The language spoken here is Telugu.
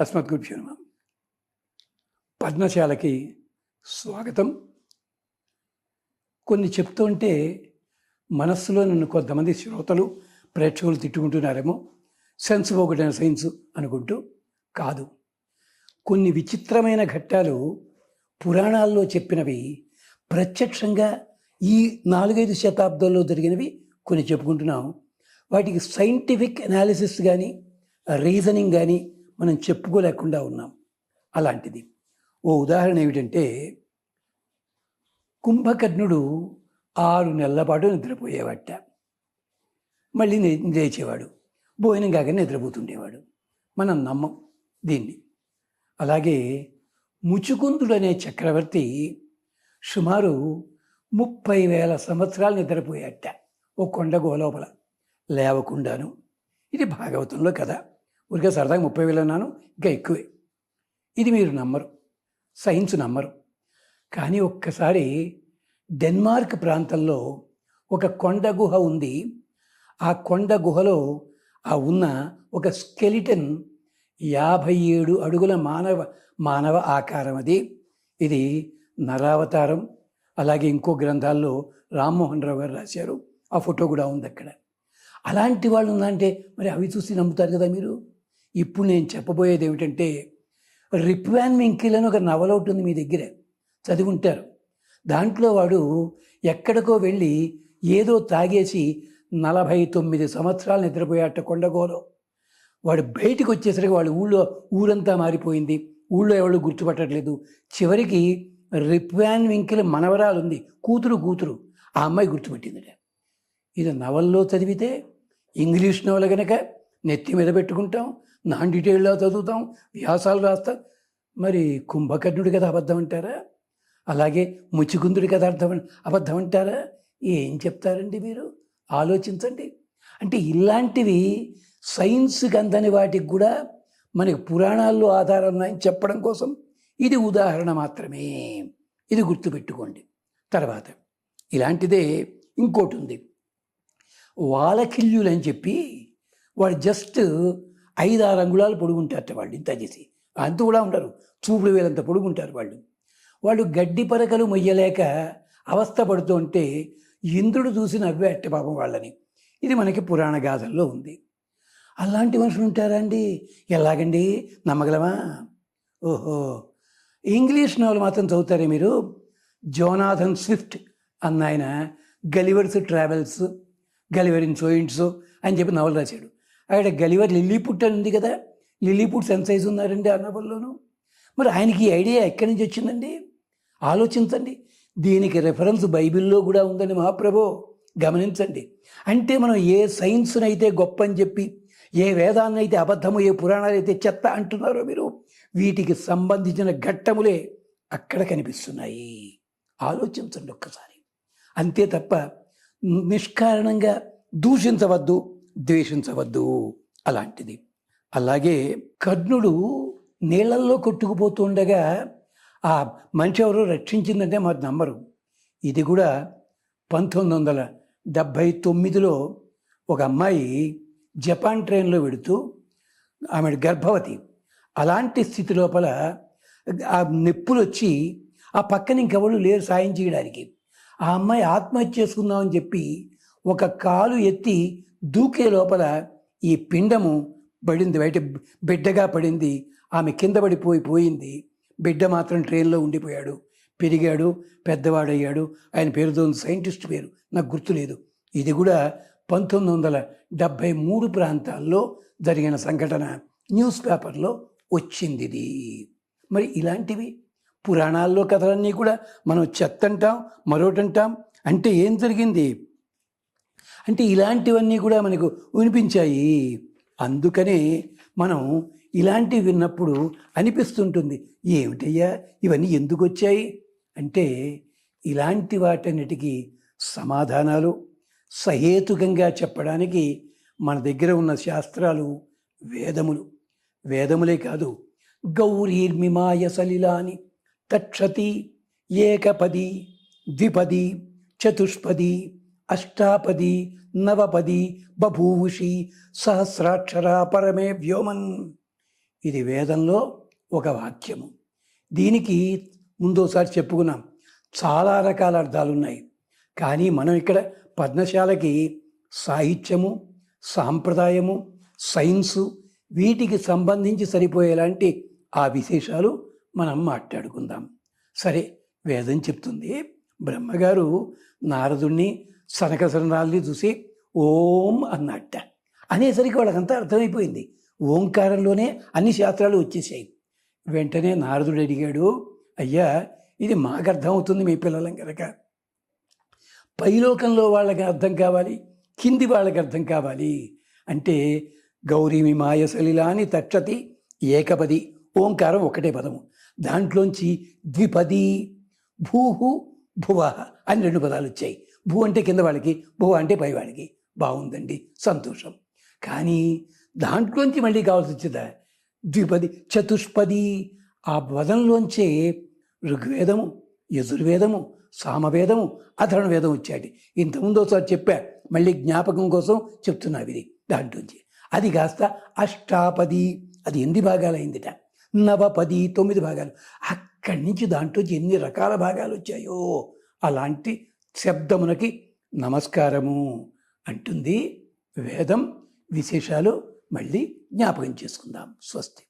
అస్మద్గుభ్యో నమ. పద్మశాలకి స్వాగతం. కొన్ని చెప్తుంటే మనస్సులో నన్ను కొంతమంది శ్రోతలు ప్రేక్షకులు తిట్టుకుంటున్నారేమో సెన్స్ ఒకటైన సైన్స్ అనుకుంటూ కాదు. కొన్ని విచిత్రమైన ఘట్టాలు పురాణాల్లో చెప్పినవి ప్రత్యక్షంగా ఈ నాలుగైదు శతాబ్దాల్లో జరిగినవి కొన్ని చెప్పుకుంటున్నాం. వాటికి సైంటిఫిక్ అనాలిసిస్ కానీ రీజనింగ్ కానీ మనం చెప్పుకోలేకుండా ఉన్నాం. అలాంటిది. ఓ ఉదాహరణ ఏమిటంటే కుంభకర్ణుడు ఆరు నెలల పాటు నిద్రపోయేవాట. మళ్ళీ ని- లేచేవాడు. భోజనం కాక నిద్రపోతుండేవాడు. మనం నమ్మం దీన్ని. అలాగే ముచుకుందుడు అనే చక్రవర్తి సుమారు ముప్పై వేల సంవత్సరాలు నిద్రపోయేట. ఓ కొండ లోపల లేవకుండాను. ఇది భాగవతంలో కథ. ఊరికే సరదాగా ముప్పై వేలు అన్నాను ఇంకా ఎక్కువే. ఇది మీరు నమ్మరు సైన్స్ నమ్మరు. కానీ ఒక్కసారి డెన్మార్క్ ప్రాంతంలో ఒక కొండ గుహ ఉంది. ఆ కొండ గుహలో ఆ ఉన్న ఒక స్కెలిటన్ యాభై ఏడు అడుగుల మానవ మానవ ఆకారం అది. ఇది నరావతారం అలాగే ఇంకో గ్రంథాల్లో రామ్మోహన్ రావు గారు రాశారు. ఆ ఫోటో కూడా ఉంది అక్కడ. అలాంటి వాళ్ళు ఉందంటే మరి అవి చూసి నమ్ముతారు కదా మీరు? ఇప్పుడు నేను చెప్పబోయేది ఏమిటంటే రిప్వాన్ మింకిల్ అని ఒక నవల ఒకటి ఉంది మీ దగ్గర. చదివి ఉంటారు దాంట్లో వాడు ఎక్కడికో వెళ్ళి ఏదో తాగేసి నలభై తొమ్మిది సంవత్సరాలు నిద్రపోయాట కొండగోలో. వాడు బయటికి వచ్చేసరికి వాళ్ళ ఊళ్ళో ఊరంతా మారిపోయింది. ఊళ్ళో ఎవరు గుర్తుపట్టట్లేదు. చివరికి రిప్వాన్ వింకిల్ మనవరాలు ఉంది కూతురు కూతురు. ఆ అమ్మాయి గుర్తుపెట్టిందిట. ఇది నవల్లో చదివితే ఇంగ్లీష్ నవల కనుక నెత్తి మీద పెట్టుకుంటాం నాన్ డీటెయిల్గా చదువుతాం వ్యాసాలు రాస్తాం. మరి కుంభకర్ణుడి కథ అబద్ధం అంటారా? అలాగే ముచికుందుడి కథ అర్థం అబద్ధం అంటారా? ఏం చెప్తారండి మీరు ఆలోచించండి. అంటే ఇలాంటివి సైన్స్కి అందని వాటికి కూడా మనకి పురాణాల్లో ఆధారం ఉన్నాయని చెప్పడం కోసం ఇది ఉదాహరణ మాత్రమే. ఇది గుర్తుపెట్టుకోండి. తర్వాత ఇలాంటిదే ఇంకోటి ఉంది. వాలకిల్యులు అని చెప్పి వాడు జస్ట్ ఐదు ఆరు అంగుళాలు పొడుగుంటారట వాళ్ళు ఇంత చేసి. అంత కూడా ఉండరు. చూపుడు వేలంత పొడుగుంటారు వాళ్ళు. వాళ్ళు గడ్డి పరకలు మొయ్యలేక అవస్థ పడుతూ ఉంటే ఇంద్రుడు చూసి నవ్వేట పాపం వాళ్ళని. ఇది మనకి పురాణ గాథల్లో ఉంది. అలాంటి మనుషులు ఉంటారా అండి? ఎలాగండి? నమ్మగలమా? ఓహో! ఇంగ్లీష్ నవలు మాత్రం చదువుతారే మీరు? జోనాథన్ స్విఫ్ట్ అన్న ఆయన గలివర్స్ ట్రావెల్స్ గలివర్ ఇన్ సోయింట్స్ అని చెప్పి నవలు రాశాడు. ఆయన గలివర్ లిల్లీపుట్ అని ఉంది కదా. లిల్లీపుట్ సెన్సైజ్ ఉన్నారండి అన్నవల్లోనూ మరి ఆయనకి ఈ ఐడియా ఎక్కడి నుంచి వచ్చిందండి? ఆలోచించండి. దీనికి రెఫరెన్స్ బైబిల్లో కూడా ఉందని మహాప్రభో. గమనించండి. అంటే మనం ఏ సైన్స్నైతే అయితే గొప్ప అని చెప్పి ఏ వేదాన్ని అయితే అబద్ధము ఏ పురాణాలు అయితే చెత్త అంటున్నారో మీరు వీటికి సంబంధించిన ఘట్టములే అక్కడ కనిపిస్తున్నాయి. ఆలోచించండి ఒక్కసారి. అంతే తప్ప నిష్కారణంగా దూషించవద్దు. ద్వేషించవద్దు అలాంటిది. అలాగే కర్ణుడు నీళ్ళల్లో కొట్టుకుపోతుండగా ఆ మనిషి ఎవరు రక్షించిందంటే మరి నమ్మరు. ఇది కూడా పంతొమ్మిది వందల డెబ్భై తొమ్మిదిలో ఒక అమ్మాయి జపాన్ ట్రైన్లో వెడుతూ ఆమె గర్భవతి. అలాంటి స్థితి లోపల ఆ నొప్పులు వచ్చి ఆ పక్కన ఇంకెవరు లేరు సాయం చేయడానికి. ఆ అమ్మాయి ఆత్మహత్య చేసుకుందామని చెప్పి ఒక కాలు ఎత్తి దూకే లోపల ఈ పిండము పడింది బయట బిడ్డగా పడింది. ఆమె కింద పడిపోయి పోయింది. బిడ్డ మాత్రం ట్రైన్లో ఉండిపోయాడు. పెరిగాడు పెద్దవాడయ్యాడు. ఆయన పేరుతో సైంటిస్ట్ పేరు. నాకు గుర్తులేదు. ఇది కూడా పంతొమ్మిది వందల డెబ్భై మూడు ప్రాంతాల్లో జరిగిన సంఘటన. న్యూస్ పేపర్లో వచ్చింది ఇది. మరి ఇలాంటివి పురాణాల్లో కథలన్నీ కూడా మనం చెత్త అంటాం మరోటంటాం. అంటే ఏం జరిగింది? అంటే ఇలాంటివన్నీ కూడా మనకు వినిపించాయి. అందుకనే మనం ఇలాంటివి విన్నప్పుడు అనిపిస్తుంటుంది ఏమిటయ్యా ఇవన్నీ ఎందుకు వచ్చాయి? అంటే ఇలాంటి వాటన్నిటికీ సమాధానాలు సహేతుకంగా చెప్పడానికి మన దగ్గర ఉన్న శాస్త్రాలు వేదములు. వేదములే కాదు గౌరీర్మిమాయ సలిలాని తక్షతి ఏకపది ద్విపది చతుష్పది అష్టాపది నవపది బభూషి సహస్రాక్షర పరమే వ్యోమన్. ఇది వేదంలో ఒక వాక్యము. దీనికి ముందోసారి చెప్పుకున్నాం. చాలా రకాల అర్థాలు ఉన్నాయి కానీ మనం ఇక్కడ పద్మశాలకి సాహిత్యము సాంప్రదాయము సైన్సు వీటికి సంబంధించి సరిపోయేలాంటి ఆ విశేషాలు మనం మాట్లాడుకుందాం. సరే వేదం చెప్తుంది. బ్రహ్మగారు నారదుణ్ణి సనకసనాల్ని చూసి ఓం అన్నట్ట. అనేసరికి వాళ్ళకంతా అర్థమైపోయింది. ఓంకారంలోనే అన్ని శాస్త్రాలు వచ్చేసాయి. వెంటనే నారదుడు అడిగాడు అయ్యా ఇది మాకు అర్థమవుతుంది మీ పిల్లలం కనుక పైలోకంలో వాళ్ళకి అర్థం కావాలి కింది వాళ్ళకి అర్థం కావాలి. అంటే గౌరీమి మాయ సలిలాని తక్షతి ఏకపది ఓంకారం ఒకటే పదము. దాంట్లోంచి ద్విపది భూహు భువ అని రెండు పదాలు వచ్చాయి. భూ అంటే కింద వాళ్ళకి భూ అంటే పై వాళ్ళకి. బాగుందండి. సంతోషం. కానీ దాంట్లోంచి మళ్ళీ కావాల్సి వచ్చేదా ద్విపది చతుష్పది. ఆ వదంలోంచే ఋగ్వేదము యజుర్వేదము సామవేదము అధర్ణ వేదం వచ్చాడు ఇంతకుముందు ఒకసారి చెప్పా మళ్ళీ జ్ఞాపకం కోసం చెప్తున్నా ఇది దాంట్లోంచి. అది కాస్త అష్టాపది. అది ఎనిమిది భాగాలైందిట? నవపది తొమ్మిది భాగాలు. అక్కడి నుంచి దాంట్లోంచి ఎన్ని రకాల భాగాలు వచ్చాయో? అలాంటి శబ్దమునకి నమస్కారము అంటుంది వేదం విశేషాలు మళ్ళీ జ్ఞాపకం చేసుకుందాం. స్వస్తి.